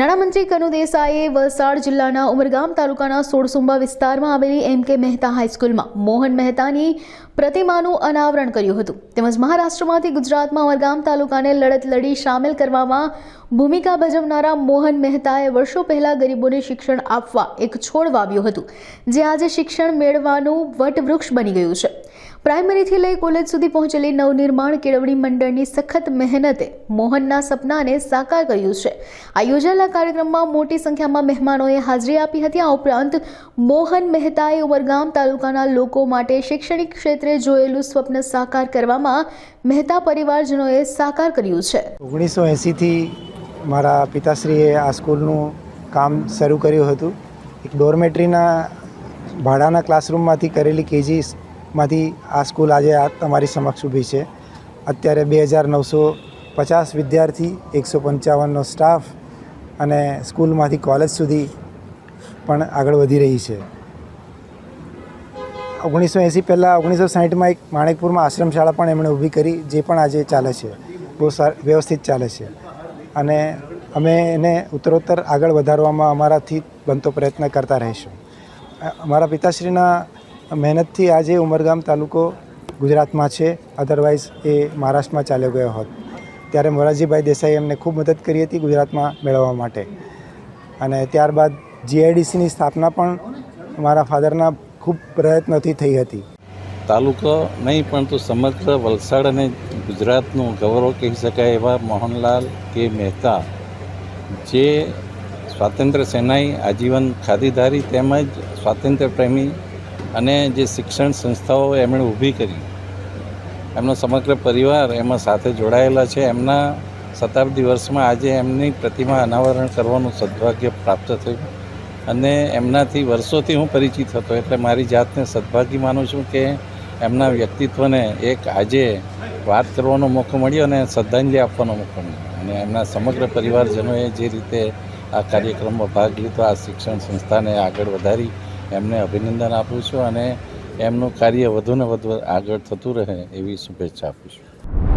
નાણામંત્રી કનુ દેસાઈએ વલસાડ જિલ્લાના ઉમરગામ તાલુકાના સોળસુંબા વિસ્તારમાં આવેલી એમ કે મહેતા હાઈસ્કૂલમાં મોહન મહેતાની પ્રતિમાનું અનાવરણ કર્યું હતું. તેમજ મહારાષ્ટ્રમાંથી ગુજરાતમાં ઉમરગામ તાલુકાને લડત લડી સામેલ કરવામાં ભૂમિકા ભજવનારા મોહન મહેતાએ વર્ષો પહેલા ગરીબોને શિક્ષણ આપવા એક છોડ વાવ્યું હતું. જે આજે શિક્ષણ મેળવવાનું વટવૃક્ષ બની ગયું છે. પ્રાઇમરીથી લઈ કોલેજ સુધી પહોંચેલી નવનિર્માણ કેળવણી મંડળની સખત મહેનતે મોહનના સપનાને સાકાર કર્યું છે. આ યોજાયેલા કાર્યક્રમમાં મોટી સંખ્યામાં મહેમાનોએ હાજરી આપી હતી. આ ઉપરાંત મોહન મહેતાએ ઉમરગામ તાલુકાના લોકો માટે શૈક્ષણિક ક્ષેત્રે જોયેલું સ્વપ્ન સાકાર કરવામાં મહેતા પરિવારજનોએ સાકાર કર્યું છે. ઓગણીસો એંસીથી મારા પિતાશ્રીએ આ સ્કૂલનું કામ શરૂ કર્યું હતું. એક ડોરમેટરીના ભાડાના ક્લાસરૂમમાંથી કરેલી કેજીસમાંથી આ સ્કૂલ આજે આ તમારી સમક્ષ ઊભી છે. અત્યારે બે હજાર નવસો પચાસ વિદ્યાર્થી, એકસો પંચાવનનો સ્ટાફ અને સ્કૂલમાંથી કોલેજ સુધી પણ આગળ વધી રહી છે. ઓગણીસો એંસી પહેલાં ઓગણીસો સાહીઠમાં એક માણેકપુરમાં આશ્રમ શાળા પણ એમણે ઊભી કરી, જે પણ આજે ચાલે છે. બહુ વ્યવસ્થિત ચાલે છે. અને અમે એને ઉત્તરોત્તર આગળ વધારવામાં અમારાથી બનતો પ્રયત્ન કરતા રહીશું. અમારા પિતાશ્રીના મહેનતથી આજે ઉમરગામ તાલુકો ગુજરાતમાં છે. અધરવાઇઝ એ મહારાષ્ટ્રમાં ચાલ્યો ગયો હોત. ત્યારે મોરારજીભાઈ દેસાઈ એમને ખૂબ મદદ કરી હતી ગુજરાતમાં મેળવવા માટે. અને ત્યારબાદ જીઆઈડીસીની સ્થાપના પણ મારા ફાધરના ખૂબ પ્રયત્નોથી થઈ હતી. તાલુકો નહીં પરંતુ સમગ્ર વલસાડ અને ગુજરાતનું ગૌરવ કહી શકાય એવા મોહનલાલ કે મહેતા, જે સ્વાતંત્ર્ય સેનાએ આજીવન ખાદીધારી તેમજ સ્વાતંત્ર્ય પ્રેમી અને જે શિક્ષણ સંસ્થાઓ એમણે ઊભી કરી, એમનો સમગ્ર પરિવાર એમાં સાથે જોડાયેલા છે. એમના શતાબ્દી વર્ષમાં આજે એમની પ્રતિમા અનાવરણ કરવાનું સદભાગ્ય પ્રાપ્ત થયું અને એમનાથી વર્ષોથી હું પરિચિત હતો, એટલે મારી જાતને સદભાગી માનું છું કે એમના વ્યક્તિત્વને એક આજે વાત કરવાનો મોકો મળ્યો અને શ્રદ્ધાંજલિ આપવાનો મોકો મળ્યો. અને એમના સમગ્ર પરિવારજનોએ જે રીતે આ કાર્યક્રમમાં ભાગ લીધો, આ શિક્ષણ સંસ્થાને આગળ વધારી એમને અભિનંદન આપું છું અને એમનું કાર્ય વધુને વધુ આગળ થતું રહે એવી શુભેચ્છા આપું છું.